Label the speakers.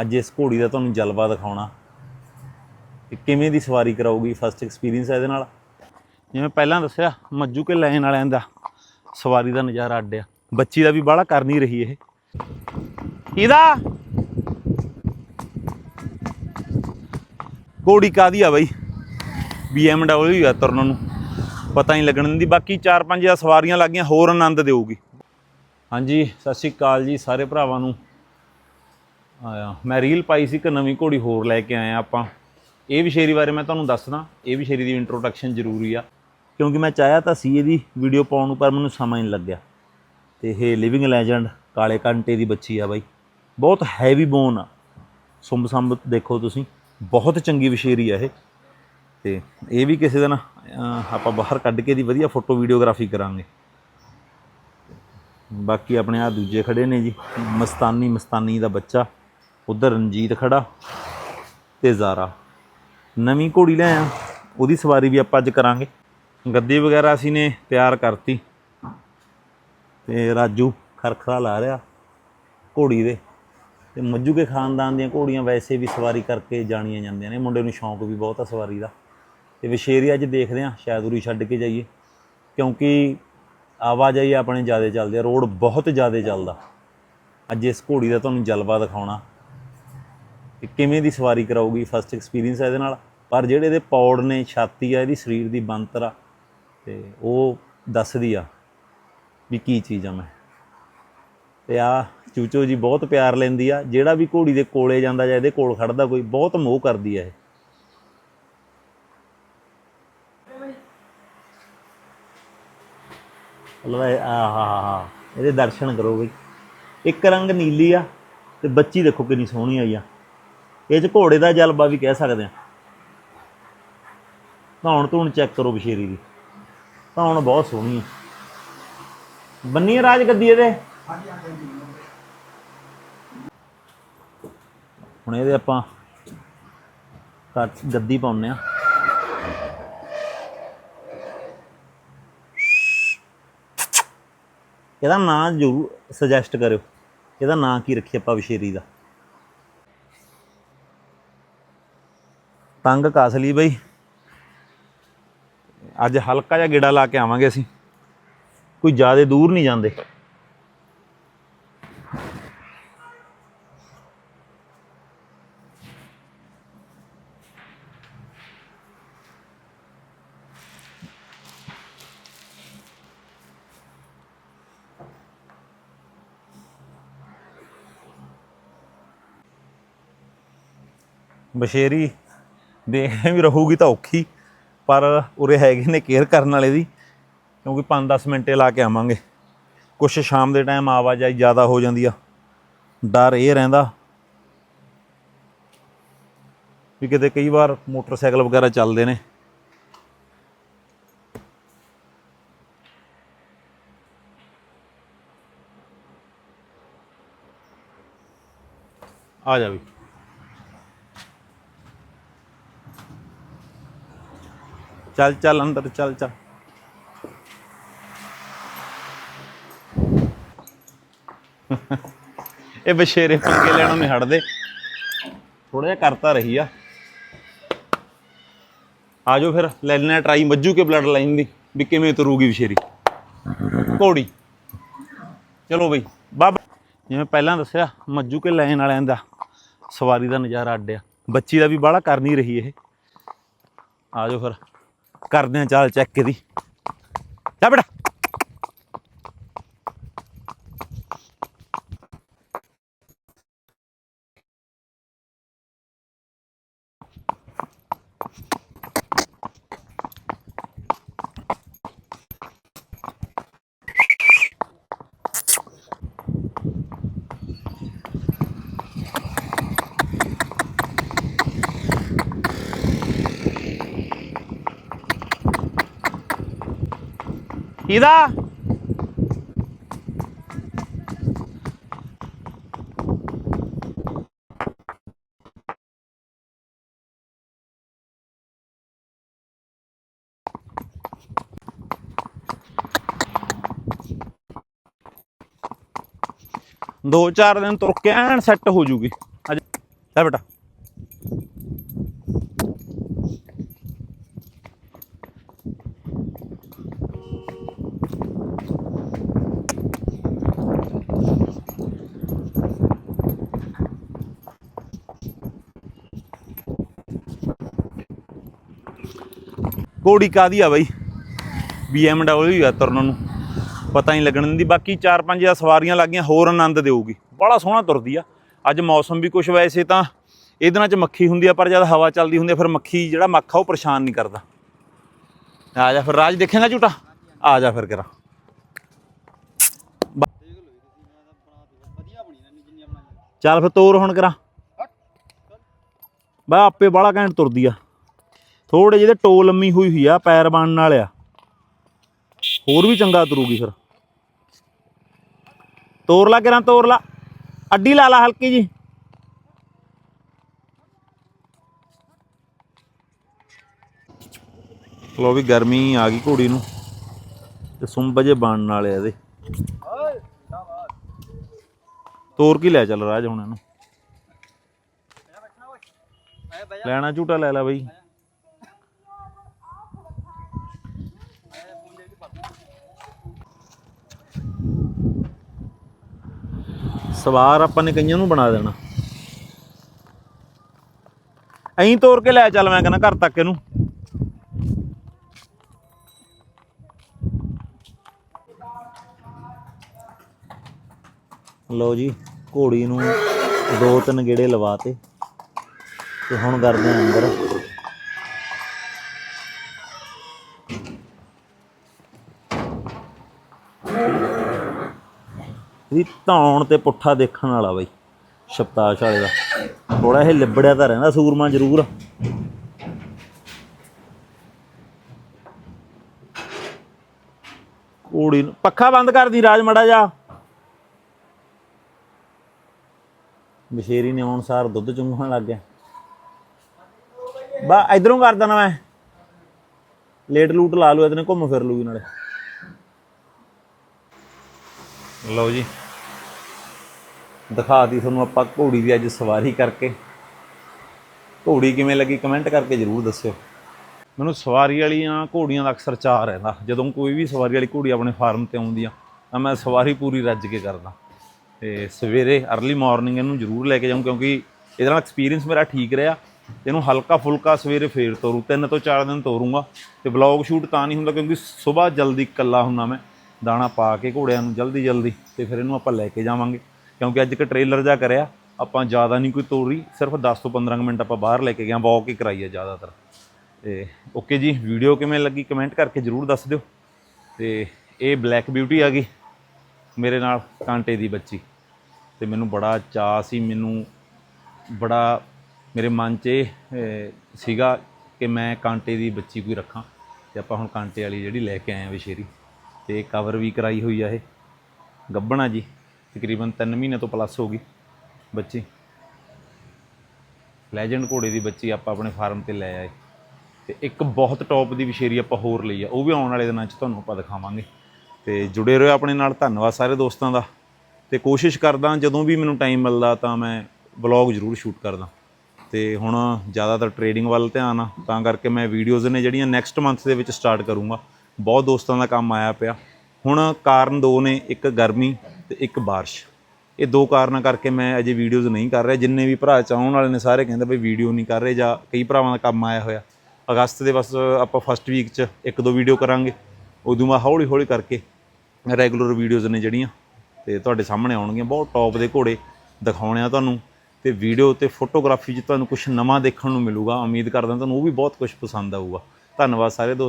Speaker 1: ਅੱਜ ਇਸ ਘੋੜੀ ਦਾ ਤੁਹਾਨੂੰ ਜਲਵਾ ਦਿਖਾਉਣਾ ਕਿ ਕਿਵੇਂ ਦੀ ਸਵਾਰੀ ਕਰਾਊਗੀ ਫਸਟ ਐਕਸਪੀਰੀਅੰਸ ਹੈ ਇਹਦੇ ਨਾਲ। ਜਿਵੇਂ ਪਹਿਲਾਂ ਦੱਸਿਆ ਮੱਜੂ ਕੇ ਲੈਣ ਵਾਲਿਆਂ ਦਾ ਸਵਾਰੀ ਦਾ ਨਜ਼ਾਰਾ ਅੱਡ ਆ। ਬੱਚੀ ਦਾ ਵੀ ਬਾਹਲਾ ਕਰ ਨਹੀਂ ਰਹੀ ਇਹ। ਇਹਦਾ? ਘੋੜੀ ਕਾਦੀ ਆ ਬਈ? BMW ਆ ਤੁਰਨ ਨੂੰ। ਪਤਾ ਨਹੀਂ ਲੱਗਣ ਦਿੰਦੀ, ਬਾਕੀ 4-5 ਜਾਂ ਸਵਾਰੀਆਂ ਲੱਗੀਆਂ, ਹੋਰ ਆਨੰਦ ਦੇਊਗੀ। ਹਾਂਜੀ, ਸਤਿ ਸ਼੍ਰੀ ਅਕਾਲ ਜੀ ਸਾਰੇ ਭਰਾਵਾਂ ਨੂੰ। ਆਇਆ। ਮੈਂ ਰੀਲ ਪਾਈ ਸੀ ਕਿ ਨਵੀਂ ਘੋੜੀ ਹੋਰ ਲੈ ਕੇ ਆਇਆ ਆਪਾਂ। ਇਹ ਵਿਸ਼ੇਰੀ ਬਾਰੇ ਮੈਂ ਤੁਹਾਨੂੰ ਦੱਸਦਾ। ਇਹ ਵਿਸ਼ੇਰੀ ਦੀ ਇੰਟਰੋਡਕਸ਼ਨ ਜ਼ਰੂਰੀ ਆ। ਕਿਉਂਕਿ ਮੈਂ ਚਾਹਿਆ ਤਾਂ ਸੀ ਇਹਦੀ ਵੀਡੀਓ ਪਾਉਣ ਨੂੰ, ਪਰ ਮੈਨੂੰ ਸਮਾਂ ਹੀ ਨਹੀਂ ਲੱਗਿਆ। ਤੇ ਇਹ ਲਿਵਿੰਗ ਲੈਜੈਂਡ ਕਾਲੇ ਕੰਟੇ ਦੀ ਬੱਚੀ ਆ ਬਾਈ। ਬਹੁਤ ਹੈਵੀ ਬੋਨ ਆ। ਸੁੰਬ ਸੰਬ ਦੇਖੋ ਤੁਸੀਂ। ਬਹੁਤ ਚੰਗੀ ਵਿਸ਼ੇਰੀ ਆ ਇਹ। ਤੇ ਇਹ ਵੀ ਕਿਸੇ ਦਿਨ ਆਪਾਂ ਬਾਹਰ ਕੱਢ ਕੇ ਦੀ ਵਧੀਆ ਫੋਟੋ ਵੀਡੀਓਗ੍ਰਾਫੀ ਕਰਾਂਗੇ। ਬਾਕੀ ਆਪਣੇ ਆ ਦੂਜੇ ਖੜੇ ਨੇ ਜੀ। ਮਸਤਾਨੀ ਮਸਤਾਨੀ ਦਾ ਬੱਚਾ। ਉਧਰ ਰਣਜੀਤ ਖੜਾ ਤੇ ਜ਼ਾਰਾ। ਨਵੀਂ ਘੋੜੀ ਲੈ ਆ ਉਹਦੀ ਸਵਾਰੀ ਵੀ ਆਪਾਂ ਅੱਜ ਕਰਾਂਗੇ। ਗੱਦੀ ਵਗੈਰਾ ਅਸੀਂ ਨੇ ਤਿਆਰ ਕਰਤੀ। ਤੇ ਰਾਜੂ ਖਰਖਰਾ ਲਾ ਰਿਹਾ ਘੋੜੀ ਦੇ। ਤੇ ਮੱਜੂ ਕੇ ਖਾਨਦਾਨ ਦੀਆਂ ਘੋੜੀਆਂ ਵੈਸੇ ਵੀ ਸਵਾਰੀ ਕਰਕੇ ਜਾਣੀਆਂ ਜਾਂਦੀਆਂ ਨੇ। ਮੁੰਡੇ ਨੂੰ ਸ਼ੌਂਕ ਵੀ ਬਹੁਤ ਆ ਸਵਾਰੀ ਦਾ। ਤੇ ਵਿਸ਼ੇਰੀ ਅੱਜ ਦੇਖਦੇ ਆ ਸ਼ਾਇਦ ਉਰੀ ਛੱਡ ਕੇ ਜਾਈਏ। ਕਿਉਂਕਿ ਆਵਾਜਾਈ ਆਪਣੇ ਜ਼ਿਆਦਾ ਚੱਲਦੀ ਆ। ਰੋਡ ਬਹੁਤ ਜ਼ਿਆਦਾ ਚੱਲਦਾ। ਅੱਜ ਇਸ ਘੋੜੀ ਦਾ ਤੁਹਾਨੂੰ ਜਲਵਾ ਦਿਖਾਉਣਾ। ਕਿ ਕਿਵੇਂ ਦੀ ਸਵਾਰੀ ਕਰਾਊਗੀ ਫਸਟ ਐਕਸਪੀਰੀਅੰਸ ਹੈ ਇਹਦੇ ਨਾਲ। ਪਰ ਜਿਹੜੇ ਇਹਦੇ ਪੌੜ ਨੇ, ਛਾਤੀ ਆ, ਇਹਦੀ ਸਰੀਰ ਦੀ ਬੰਤਰ ਆ, ਤੇ ਉਹ ਦੱਸਦੀ ਆ ਵੀ ਕੀ ਚੀਜ਼ ਆ ਮੈਂ। ਤੇ ਆ ਚੂਚੋ ਜੀ ਬਹੁਤ ਪਿਆਰ ਲੈਂਦੀ ਆ। ਜਿਹੜਾ ਵੀ ਘੋੜੀ ਦੇ ਕੋਲੇ ਜਾਂਦਾ ਜਾਂ ਇਹਦੇ ਕੋਲ ਖੜਦਾ, ਕੋਈ ਬਹੁਤ ਮੋਹ ਕਰਦੀ ਆ ਇਹ। ਲੋ ਆਹਾ ਇਹਦੇ ਦਰਸ਼ਨ ਕਰੋ ਬਈ। ਇੱਕ ਰੰਗ ਨੀਲੀ ਆ, ਤੇ ਬੱਚੀ ਦੇਖੋ ਕਿੰਨੀ ਸੋਹਣੀ ਆਈ ਆ। ਇਹ ਚ ਘੋੜੇ ਦਾ ਜਲਵਾ ਵੀ ਕਹਿ ਸਕਦੇ ਆ। ਧੌਣ ਧੂਣ ਚੈੱਕ ਕਰੋ ਬਸ਼ੇਰੀ ਦੀ। ਧੌਣ ਬਹੁਤ ਸੋਹਣੀ ਹੈ ਬੰਨੀ ਆ ਰਾਜ ਗੱਦੀ ਇਹਦੇ? ਹੁਣ ਇਹਦੇ ਆਪਾਂ ਕੱਟ ਗੱਦੀ ਪਾਉਨੇ ਆ। ਇਹਦਾ ਨਾਂ ਜ਼ਰੂਰ ਸੁਜੈਸਟ ਕਰਿਓ। ਇਹਦਾ ਨਾਂ ਕੀ ਰੱਖੀ ਆਪਾਂ ਵਿਸ਼ੇਰੀ ਦਾ? ਤੰਗ ਕਾਸ ਲਈ ਬਈ। ਅੱਜ ਹਲਕਾ ਜਿਹਾ ਗੇੜਾ ਲਾ ਕੇ ਆਵਾਂਗੇ ਅਸੀਂ। ਕੋਈ ਜ਼ਿਆਦਾ ਦੂਰ ਨਹੀਂ ਜਾਂਦੇ। ਬਸ਼ੇਰੀ ਦੇਖਦੇ ਵੀ ਰਹੂਗੀ ਤਾਂ ਔਖੀ, ਪਰ ਉਰੇ ਹੈਗੇ ਨੇ ਕੇਅਰ ਕਰਨ ਵਾਲੇ ਦੀ ਕਿਉਂਕਿ 5-10 ਮਿੰਟੇ ਲਾ ਕੇ ਆਵਾਂਗੇ। ਕੁਛ ਸ਼ਾਮ ਦੇ ਟਾਈਮ ਆਵਾਜਾਈ ਜ਼ਿਆਦਾ ਹੋ ਜਾਂਦੀ ਆ। ਡਰ ਇਹ ਰਹਿੰਦਾ ਵੀ ਕਿਤੇ ਕਈ ਵਾਰ ਮੋਟਰਸਾਈਕਲ ਵਗੈਰਾ ਚੱਲਦੇ ਨੇ। ਆ ਜਾ ਵੀ। ਚੱਲ ਚੱਲ ਅੰਦਰ, ਚੱਲ ਚੱਲ। ਇਹ ਬਸ਼ੇਰੇ ਪੰਗੇ ਲੈਣੋਂ ਨਹੀਂ ਹਟਦੇ। ਥੋੜਾ ਜਿਹਾ ਕਰਤਾ ਰਹੀ ਆ। ਆਜੋ ਫਿਰ, ਲੈ ਲੈਣਾ ਟਰਾਈ ਮੱਜੂ ਕੇ ਬਲੱਡ ਲਾਈਨ ਦੀ, ਵੀ ਕਿਵੇਂ ਤੁਰੂਗੀ ਬਸ਼ੇਰੀ। ਘੋੜੀ। ਚਲੋ ਬਈ, ਬਾਬਾ। ਜਿਵੇਂ ਪਹਿਲਾਂ ਦੱਸਿਆ ਮੱਜੂ ਕੇ ਲੈਣ ਵਾਲਿਆਂ ਦਾ ਸਵਾਰੀ ਦਾ ਨਜ਼ਾਰਾ ਅੱਡਿਆ ਬੱਚੀ ਦਾ ਵੀ ਬਾਹਲਾ ਕਰ ਨਹੀਂ ਰਹੀ ਇਹ। ਆਜੋ ਫਿਰ। ਕਰਦੇ ਆ ਚਾਲ ਚੈੱਕ ਇਹਦੀ। ਜਾ ਬੇਟਾ। ਇਹਦਾ? ਦੋ ਚਾਰ ਦਿਨ ਤੁਰ ਕੇ ਐਨ ਸੈੱਟ ਹੋ ਜੂਗੀ। ਅੱਜ ਲੈ ਬੇਟਾ। ਘੋੜੀ ਕਾਦੀ ਆ ਬਾਈ? BMW ਆ ਤੁਰਨ ਨੂੰ। ਪਤਾ ਨਹੀਂ ਲੱਗਣ ਦਿੰਦੀ। ਬਾਕੀ 4-5 ਜਾਂ ਸਵਾਰੀਆਂ ਲੱਗੀਆਂ ਹੋਰ ਆਨੰਦ ਦੇਊਗੀ। ਬੜਾ ਸੋਹਣਾ ਤੁਰਦੀ ਆ। ਅੱਜ ਮੌਸਮ ਵੀ ਕੁਝ ਵੈਸੇ ਤਾਂ ਇਹਦੇ ਨਾਲ ਚ ਮੱਖੀ ਹੁੰਦੀ ਆ ਪਰ ਜਦ ਹਵਾ ਚੱਲਦੀ ਹੁੰਦੀ ਆ ਫਿਰ ਮੱਖੀ ਜਿਹੜਾ ਮੱਖਾ ਉਹ ਪਰੇਸ਼ਾਨ ਨਹੀਂ ਕਰਦਾ। ਆ ਜਾ ਫਿਰ ਰਾਜ ਦੇਖੇਗਾ ਝੂਟਾ? ਆ ਜਾ ਫਿਰ ਕਰਾ। ਚੱਲ ਫਿਰ ਤੋਰ ਹੁਣ ਕਰਾ। ਬਾ ਆਪੇ ਬਾਲਾ ਘੈਂਟ ਤੁਰਦੀ ਆ। ਥੋੜੇ ਜਿਹੇ ਟੋ ਲੰਮੀ ਹੋਈ ਹੋਈ ਆ, ਪੈਰ ਬਣਨ ਨਾਲ ਆ। ਹੋਰ ਵੀ ਚੰਗਾ ਤੁਰੂਗੀ ਫਿਰ। ਤੋਰ ਲਾ ਕਿਰਾਂ ਤੋਰ ਲਾ ਅੱਡੀ ਲਾ ਲਾ ਹਲਕੀ ਜੀ। ਲੋ ਵੀ ਗਰਮੀ ਆ ਗਈ ਘੋੜੀ ਨੂੰ। ਤੇ ਸੁੰਬ ਜੇ ਬਣਨ ਵਾਲੇ ਇਹਦੇ। ਤੋਰ ਕੀ ਲੈ ਚੱਲ ਰਾਜ ਹੁਣ ਇਹਨੂੰ। ਲੈਣਾ ਝੂਟਾ ਲੈ ਲੈ ਬਈ। ਸਵਾਰ ਆਪਾਂ ਨੇ ਕਈਆਂ ਨੂੰ ਬਣਾ ਦੇਣਾ। ਐਂ ਤੋਰ ਕੇ ਲੈ ਚੱਲ ਮੈਂ ਕਹਿੰਦਾ ਘਰ ਤੱਕ ਇਹਨੂੰ। ਲਓ ਜੀ, ਘੋੜੀ ਨੂੰ ਦੋ ਤਿੰਨ ਗੇੜੇ ਲਵਾਤੇ ਤੇ ਹੁਣ ਕਰਦੇ ਆਂ ਅੰਦਰ। ਇਹ ਧੌਣ ਤੇ ਪੁੱਠਾ ਦੇਖਣ ਵਾਲਾ ਬਈ ਸ਼ਪਤਾਸ਼ ਵਾਲੇ ਦਾ। ਥੋੜਾ ਇਹ ਲਿਬੜਿਆ ਤਾਂ ਰਹਿੰਦਾ, ਸੂਰਮਾ ਜ਼ਰੂਰ। ਘੋੜੀ ਨੂੰ, ਪੱਖਾ ਬੰਦ ਕਰ ਦੀ ਰਾਜ ਮੜਾ ਜਾ ਬਸ਼ੇਰੀ ਨੇ ਆਉਣ ਸਾਰ ਦੁੱਧ ਚੁੰਗਣ ਲੱਗ ਗਿਆ। ਬਾ, ਇਧਰੋਂ ਕਰ ਦੇਣਾ ਮੈਂ। ਲੇਟ ਲੂਟ ਲਾ ਲੂ ਇਹਨੇ ਘੁੰਮ ਫਿਰ ਲੂਗੀ ਨਾਲੇ। ਲਓ ਜੀ। ਦਿਖਾਤੀ ਤੁਹਾਨੂੰ ਆਪਾਂ ਘੋੜੀ ਦੀ ਅੱਜ ਸਵਾਰੀ ਕਰਕੇ। ਘੋੜੀ ਕਿਵੇਂ ਲੱਗੀ ਕਮੈਂਟ ਕਰਕੇ ਜਰੂਰ ਦੱਸਿਓ। ਮੈਨੂੰ ਸਵਾਰੀ ਵਾਲੀਆਂ ਘੋੜੀਆਂ ਦਾ ਅਕਸਰ ਚਾਅ ਰਹਿੰਦਾ। ਜਦੋਂ ਕੋਈ ਵੀ ਸਵਾਰੀ ਵਾਲੀ ਘੋੜੀ ਆਪਣੇ ਫਾਰਮ ਤੇ ਆਉਂਦੀ ਆ, ਤਾਂ ਮੈਂ ਸਵਾਰੀ ਪੂਰੀ ਰੱਜ ਕੇ ਕਰਦਾ। ਤੇ ਸਵੇਰੇ अर्ਲੀ ਮਾਰਨਿੰਗ ਇਹਨੂੰ ਜਰੂਰ ਲੈ ਕੇ ਜਾਊਂ, ਕਿਉਂਕਿ ਇਹਦੇ ਨਾਲ ਐਕਸਪੀਰੀਅੰਸ ਮੇਰਾ ਠੀਕ ਰਿਹਾ। ਇਹਨੂੰ ਹਲਕਾ ਫੁਲਕਾ ਸਵੇਰੇ ਫੇਰ ਤੋਰੂ, ਤਿੰਨ ਤੋਂ ਚਾਰ ਦਿਨ ਤੋਰੂੰਗਾ। ਤੇ ਵਲੌਗ ਸ਼ੂਟ ਤਾਂ ਨਹੀਂ ਹੁੰਦਾ, ਕਿਉਂਕਿ ਸਵੇਰ ਜਲਦੀ ਇਕੱਲਾ ਹੁੰਨਾ ਮੈਂ। ਦਾਣਾ ਪਾ ਕੇ ਘੋੜਿਆਂ ਨੂੰ ਜਲਦੀ ਜਲਦੀ ਤੇ ਫਿਰ ਇਹਨੂੰ ਆਪਾਂ ਲੈ ਕੇ ਜਾਵਾਂਗੇ। ਕਿਉਂਕਿ ਅੱਜ ਇੱਕ ਟ੍ਰੇਲਰ ਜਾ ਕਰਿਆ, ਆਪਾਂ ਜ਼ਿਆਦਾ ਨਹੀਂ ਕੋਈ ਤੋਰੀ, ਸਿਰਫ 10 ਤੋਂ 15 ਕੁ ਮਿੰਟ ਆਪਾਂ ਬਾਹਰ ਲੈ ਕੇ ਗਏ ਵਾਕ ਹੀ ਕਰਾਈ ਹੈ ਜ਼ਿਆਦਾਤਰ। ਤੇ ਓਕੇ ਜੀ ਵੀਡੀਓ ਕਿਵੇਂ ਲੱਗੀ ਕਮੈਂਟ ਕਰਕੇ ਜਰੂਰ ਦੱਸ ਦਿਓ। ਤੇ ਇਹ ਬਲੈਕ ਬਿਊਟੀ ਆ ਗਈ ਮੇਰੇ ਨਾਲ, ਕਾਂਟੇ ਦੀ ਬੱਚੀ। ਤੇ ਮੈਨੂੰ ਬੜਾ ਚਾਅ ਸੀ, ਮੈਨੂੰ ਬੜਾ ਮੇਰੇ ਮਨ 'ਚ ਇਹ ਸੀਗਾ ਕਿ ਮੈਂ ਕਾਂਟੇ ਦੀ ਬੱਚੀ ਕੋਈ ਰੱਖਾਂ। ਤੇ ਆਪਾਂ ਹੁਣ ਕਾਂਟੇ ਵਾਲੀ ਜਿਹੜੀ ਲੈ ਕੇ ਆਏ ਆ ਵਿਸ਼ੇਰੀ। ਤੇ ਕਵਰ ਵੀ ਕਰਾਈ ਹੋਈ ਆ ਇਹ। ਗੱਬਣਾ ਜੀ, ਤਕਰੀਬਨ 3 ਮਹੀਨੇ ਤੋਂ ਪਲੱਸ ਹੋ ਗਈ ਬੱਚੀ। ਲੈਜੈਂਡ ਘੋੜੇ ਦੀ ਬੱਚੀ ਆਪਾਂ ਆਪਣੇ ਫਾਰਮ ਤੇ ਲੈ ਆਏ। ਤੇ ਇੱਕ ਬਹੁਤ ਟੌਪ ਦੀ ਵਿਸ਼ੇਰੀ ਆਪਾਂ ਹੋਰ ਲਈ ਆ, ਉਹ ਵੀ ਆਉਣ ਵਾਲੇ ਦਿਨਾਂ 'ਚ ਤੁਹਾਨੂੰ ਆਪਾਂ ਦਿਖਾਵਾਂਗੇ। ਤੇ ਜੁੜੇ ਰਹੋ ਆਪਣੇ ਨਾਲ, ਧੰਨਵਾਦ ਸਾਰੇ ਦੋਸਤਾਂ ਦਾ। ਤੇ ਕੋਸ਼ਿਸ਼ ਕਰਦਾ, ਜਦੋਂ ਵੀ ਮੈਨੂੰ ਟਾਈਮ ਮਿਲਦਾ ਤਾਂ ਮੈਂ ਵਲੌਗ ਜ਼ਰੂਰ ਸ਼ੂਟ ਕਰਦਾ। ਤੇ ਹੁਣ ਜ਼ਿਆਦਾਤਰ ਟ੍ਰੇਡਿੰਗ ਵੱਲ ਧਿਆਨ ਆ, ਤਾਂ ਕਰਕੇ ਮੈਂ ਵੀਡੀਓਜ਼ ਨੇ ਜਿਹੜੀਆਂ ਨੈਕਸਟ ਮੰਥ ਦੇ ਵਿੱਚ ਸਟਾਰਟ ਕਰੂੰਗਾ। ਬਹੁਤ ਦੋਸਤਾਂ ਦਾ ਕੰਮ ਆਇਆ ਪਿਆ। ਹੁਣ ਕਾਰਨ ਦੋ ਨੇ, ਇੱਕ ਗਰਮੀ ਤੇ ਇੱਕ ਬਾਰਿਸ਼। ਇਹ ਦੋ ਕਾਰਨਾਂ ਕਰਕੇ ਮੈਂ ਅਜੇ ਵੀਡੀਓਜ਼ ਨਹੀਂ ਕਰ ਰਿਹਾ। ਜਿੰਨੇ ਵੀ ਭਰਾ ਚਾਹਣ ਵਾਲੇ ਨੇ ਸਾਰੇ ਕਹਿੰਦੇ ਬਈ ਵੀਡੀਓ ਨਹੀਂ ਕਰ ਰਹੇ ਜਾਂ ਕਈ ਭਰਾਵਾਂ ਦਾ ਕੰਮ ਆਇਆ ਹੋਇਆ। ਅਗਸਤ ਦੇ ਬਸ ਆਪਾਂ ਫਸਟ ਵੀਕ 'ਚ ਇੱਕ ਦੋ ਵੀਡੀਓ ਕਰਾਂਗੇ। ਉਦੋਂ ਬਾਅਦ ਹੌਲੀ ਹੌਲੀ ਕਰਕੇ ਰੈਗੂਲਰ ਵੀਡੀਓਜ਼ ਨੇ ਜਿਹੜੀਆਂ, ਤੇ ਤੁਹਾਡੇ ਸਾਹਮਣੇ ਆਉਣਗੀਆਂ। ਬਹੁਤ ਟੌਪ ਦੇ ਘੋੜੇ ਦਿਖਾਉਣੇ ਆ ਤੁਹਾਨੂੰ। ਤੇ ਵੀਡੀਓ ਤੇ ਫੋਟੋਗ੍ਰਾਫੀ 'ਚ ਤੁਹਾਨੂੰ ਕੁਝ ਨਵਾਂ ਦੇਖਣ ਨੂੰ ਮਿਲੂਗਾ। ਉਮੀਦ ਕਰਦਾ ਤੁਹਾਨੂੰ ਉਹ ਵੀ ਬਹੁਤ ਕੁਝ ਪਸੰਦ ਆਊਗਾ। ਧੰਨਵਾਦ ਸਾਰੇ ਦੋਸਤ।